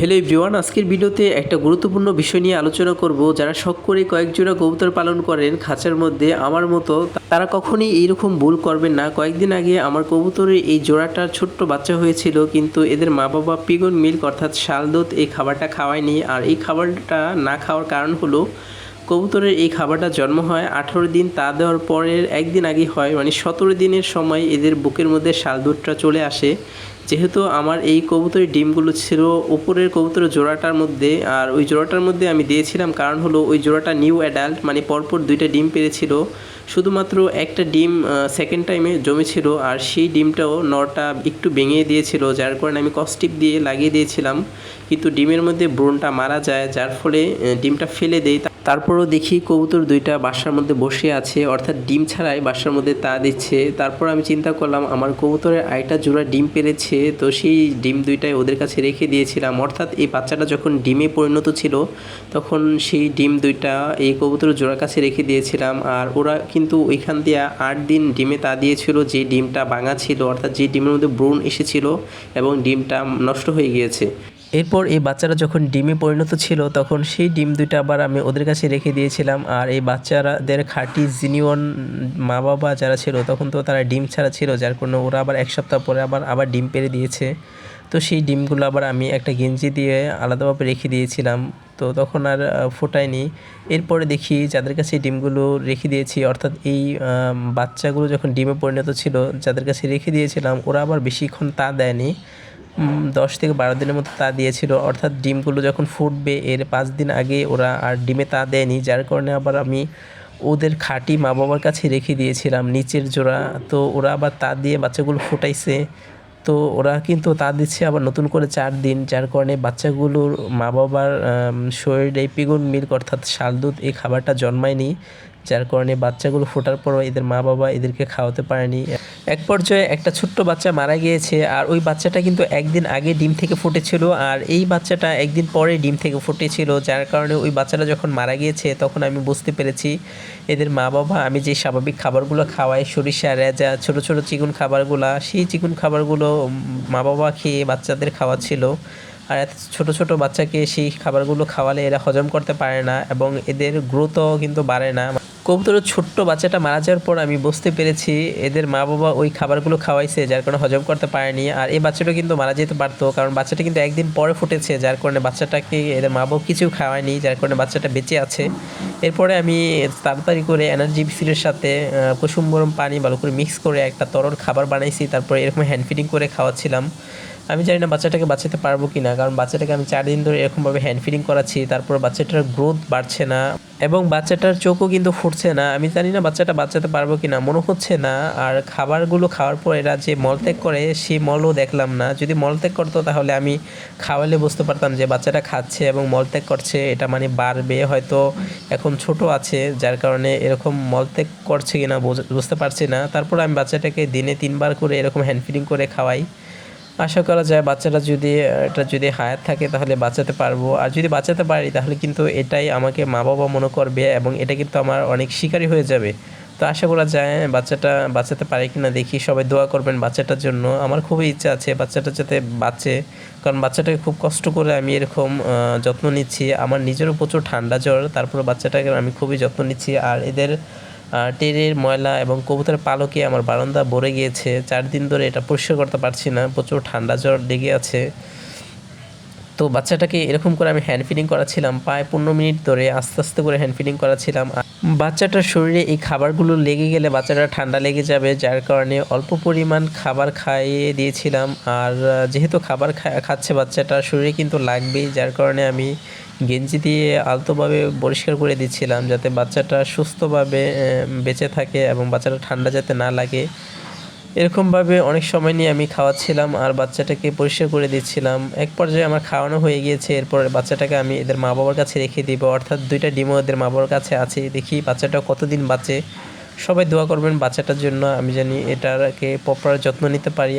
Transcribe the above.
Hello everyone আজকের ভিডিওতে একটা গুরুত্বপূর্ণ বিষয় নিয়ে আলোচনা করব। যারা শখ করে কয়েক জোড়া কবুতর পালন করেন খাঁচার মধ্যে, আমার মতো, তারা কখনই এইরকম ভুল করবেন না। কয়েকদিন আগে আমার কবুতরের এই জোড়াটার ছোট্ট বাচ্চা হয়েছিল, কিন্তু এদের মা বাবা পিগন মিল্ক অর্থাৎ শাল দুধ এই খাবারটা খাওয়ায়নি। আর এই খাবারটা না খাওয়ার কারণ হলো, কবুতরের এই খাবারটা জন্ম হয় আঠেরো দিন, তা দেওয়ার পরের একদিন আগে হয় মানে সতেরো দিনের সময় এদের বুকের মধ্যে শাল দুধটা চলে আসে। যেহেতু আমার এই কবুতরের ডিমগুলো ছিল, উপরের কবুতরের জোড়াটার মধ্যে, আর ওই জোড়াটার মধ্যে আমি দিয়েছিলাম কারণ হলো ওই জোড়াটা নিউ অ্যাডাল্ট মানে পরপর দুইটা ডিম পেরেছিল। শুধুমাত্র একটা ডিম সেকেন্ড টাইমে জমেছিল, আর সেই ডিমটাও নটা একটু ভেঙে দিয়েছিল, যার কারণে আমি কস্টিপ দিয়ে লাগিয়ে দিয়েছিলাম। কিন্তু ডিমের মধ্যে ব্রণটা মারা যায়, যার ফলে ডিমটা ফেলে দেই তারপরও দেখি কবুতর দুইটা বাসার মধ্যে বসে আছে, অর্থাৎ ডিম ছাড়াই বাসার মধ্যে তা দিচ্ছে। তারপর আমি চিন্তা করলাম, আমার কবুতরের আইটা জোড়া ডিম পেরেছে, তো সেই ডিম দুইটাই ওদের কাছে রেখে দিয়েছিলাম। অর্থাৎ এই বাচ্চাটা যখন ডিমে পরিণত ছিল, তখন সেই ডিম দুইটা এই কবুতর জোড়ার কাছে রেখে দিয়েছিলাম। আর ওরা কিন্তু ওইখান দিয়ে আট দিন ডিমে তা দিয়েছিল, যে ডিমটা ভাঙা ছিল, অর্থাৎ যে ডিমের মধ্যে ব্রণ এসেছিল এবং ডিমটা নষ্ট হয়ে গিয়েছে। এরপর এই বাচ্চারা যখন ডিমে পরিণত ছিল, তখন সেই ডিম দুইটা আবার আমি ওদের কাছে রেখে দিয়েছিলাম। আর এই বাচ্চারাদের খাঁটি জিনিয়ন মা বাবা যারা ছিল, তখন তো তারা ডিম ছাড়া ছিল, যার কারণে ওরা আবার এক সপ্তাহ পরে আবার আবার ডিম পেরে দিয়েছে। তো সেই ডিমগুলো আবার আমি একটা গেঞ্জি দিয়ে আলাদাভাবে রেখে দিয়েছিলাম। তো তখন আর ফোটায়নি। এরপরে দেখি যাদের কাছে ডিমগুলো রেখে দিয়েছি, অর্থাৎ এই বাচ্চাগুলো যখন ডিমে পরিণত ছিল, যাদের কাছে রেখে দিয়েছিলাম, ওরা আবার বেশিক্ষণ তা দেয়নি। দশ থেকে বারো দিনের মতো তা দিয়েছিল। অর্থাৎ ডিমগুলো যখন ফুটবে, এর পাঁচ দিন আগে ওরা আর ডিমে তা দেয়নি। যার কারণে আবার আমি ওদের খাঁটি মা বাবার কাছে রেখে দিয়েছিলাম নিচের জোড়া। তো ওরা আবার তা দিয়ে বাচ্চাগুলো ফুটাইছে। তো ওরা কিন্তু তা দিচ্ছে আবার নতুন করে চার দিন। যার কারণে বাচ্চাগুলোর মা বাবার শরীরে পিগুন মিল্ক অর্থাৎ শাল দুধ এই খাবারটা জন্মায়নি। যার কারণে বাচ্চাগুলো ফোটার পরও এদের মা বাবা এদেরকে খাওয়াতে পারেনি। এক পর্যায়ে একটা ছোট্ট বাচ্চা মারা গিয়েছে আর ওই বাচ্চাটা কিন্তু একদিন আগে ডিম থেকে ফুটেছিল আর এই বাচ্চাটা একদিন পরে ডিম থেকে ফুটেছিল, যার কারণে ওই বাচ্চাটা যখন মারা গিয়েছে তখন আমি বুঝতে পেরেছি এদের মা বাবা আমি যে স্বাভাবিক খাবারগুলো খাওয়াই, সরিষা, রেজা, ছোট ছোট চিকুন খাবারগুলো, সেই চিকুন খাবারগুলো মা বাবা খেয়ে বাচ্চাদের খাওয়াচ্ছিল। আর এত ছোটো ছোটো বাচ্চাকে সেই খাবারগুলো খাওয়ালে এরা হজম করতে পারে না এবং এদের গ্রোথও কিন্তু বাড়ে না। কবুতরের ছোট্ট বাচ্চাটা মারা যাওয়ার পর আমি বুঝতে পেরেছি এদের মা বাবা ওই খাবারগুলো খাওয়াইছে, যার কারণে হজম করতে পারেনি। আর এই বাচ্চাটা কিন্তু মারা যেতে পারতো, কারণ বাচ্চাটা কিন্তু একদিন পরে ফুটেছে, যার কারণে বাচ্চাটাকে এদের মা বাবা কিছু খাওয়ায়নি, যার কারণে বাচ্চাটা বেঁচে আছে। এরপরে আমি তাড়াতাড়ি করে এনার্জি বিসিলের সাথে কুসুম গরম পানি ভালো করে মিক্স করে একটা তরল খাবার বানাইছি, তারপরে এরকম হ্যান্ড ফিডিং করে খাওয়াচ্ছিলাম। আমি জানি না বাচ্চাটাকে বাঁচাতে পারব কি না কারণ বাচ্চাটাকে আমি চার দিন ধরে এরকমভাবে হ্যান্ড ফিডিং করাচ্ছি, তারপর বাচ্চাটার গ্রোথ বাড়ছে না। এবং বাচ্চাটার চোখও কিন্তু ফুটছে না, আমি জানি না বাচ্চাটা বাঁচাতে পারব কি না মনে হচ্ছে না। আর খাবারগুলো খাওয়ার পর এরা যে মলত্যাগ করে সেই মলও দেখলাম না। যদি মলত্যাগ করতো তাহলে আমি খাওয়ালে বুঝতে পারতাম যে বাচ্চাটা খাচ্ছে এবং মলত্যাগ করছে, এটা মানে বাড়বে, হয়তো এখন ছোট আছে, যার কারণে এরকম মলত্যাগ করছে কিনা, বোঝ- বুঝতে পারছি না। তারপর আমি বাচ্চাটাকে দিনে তিনবার করে এরকম হ্যান্ড ফিডিং করে খাওয়াই। আশা করা যায় বাচ্চাটা যদি, এটা যদি হায়াত থাকে তাহলে বাঁচাতে পারব। আর যদি বাঁচাতে পারি তাহলে কিন্তু এটাই আমাকে মা বাবা মনে করবে এবং এটা কিন্তু আমার অনেক শিকারী হয়ে যাবে। তো আশা করা যায় বাচ্চাটা বাঁচাতে পারে কি না দেখি, সবাই দোয়া করবেন বাচ্চাটার জন্য। আমার খুবই ইচ্ছা আছে বাচ্চাটা যাতে বাঁচে, কারণ বাচ্চাটাকে খুব কষ্ট করে আমি এরকম যত্ন নিচ্ছি। আমার নিজেরও প্রচুর ঠান্ডা জ্বর তারপরে বাচ্চাটাকে আমি খুবই যত্ন নিচ্ছি। আর এদের টেরের ময়লা এবং কবুতরের পালকে আমার বারান্দা ভরে গিয়েছে। চার দিন ধরে এটা পরিষ্কার করতে পারছি না। প্রচুর ঠান্ডা জ্বর লেগে আছে। তো বাচ্চাটাকে এরকম করে আমি হ্যান্ড ফিডিং করাছিলাম প্রায় পনেরো মিনিট ধরে আস্তে আস্তে করে হ্যান্ড ফিডিং করাছিলাম বাচ্চাটার শরীরে এই খাবারগুলো লেগে গেলে বাচ্চাটা ঠান্ডা লেগে যাবে, যার কারণে অল্প পরিমাণ খাবার খাইয়ে দিয়েছিলাম। আর যেহেতু খাবার খাচ্ছে বাচ্চাটা, শরীরে কিন্তু লাগবেই, যার কারণে আমি গেঞ্জি দিয়ে আলতোভাবে পরিষ্কার করে দিচ্ছিলাম, যাতে বাচ্চাটা সুস্থভাবে বেঁচে থাকে এবং বাচ্চাটা ঠান্ডা যাতে না লাগে। এরকমভাবে অনেক সময় নিয়ে আমি খাওয়াচ্ছিলাম আর বাচ্চাটাকে পরিষ্কার করে দিচ্ছিলাম। এক পর্যায়ে আমার খাওয়ানো হয়ে গিয়েছে, এরপর বাচ্চাটাকে আমি এদের মা বাবার কাছে রেখে দিব। অর্থাৎ দুইটা ডিমও এদের মা বাবার কাছে আছে। দেখি বাচ্চাটা কতদিন বাঁচে। সবাই দোয়া করবেন বাচ্চাটার জন্য। আমি জানি এটাকে প্রপার যত্ন নিতে পারি।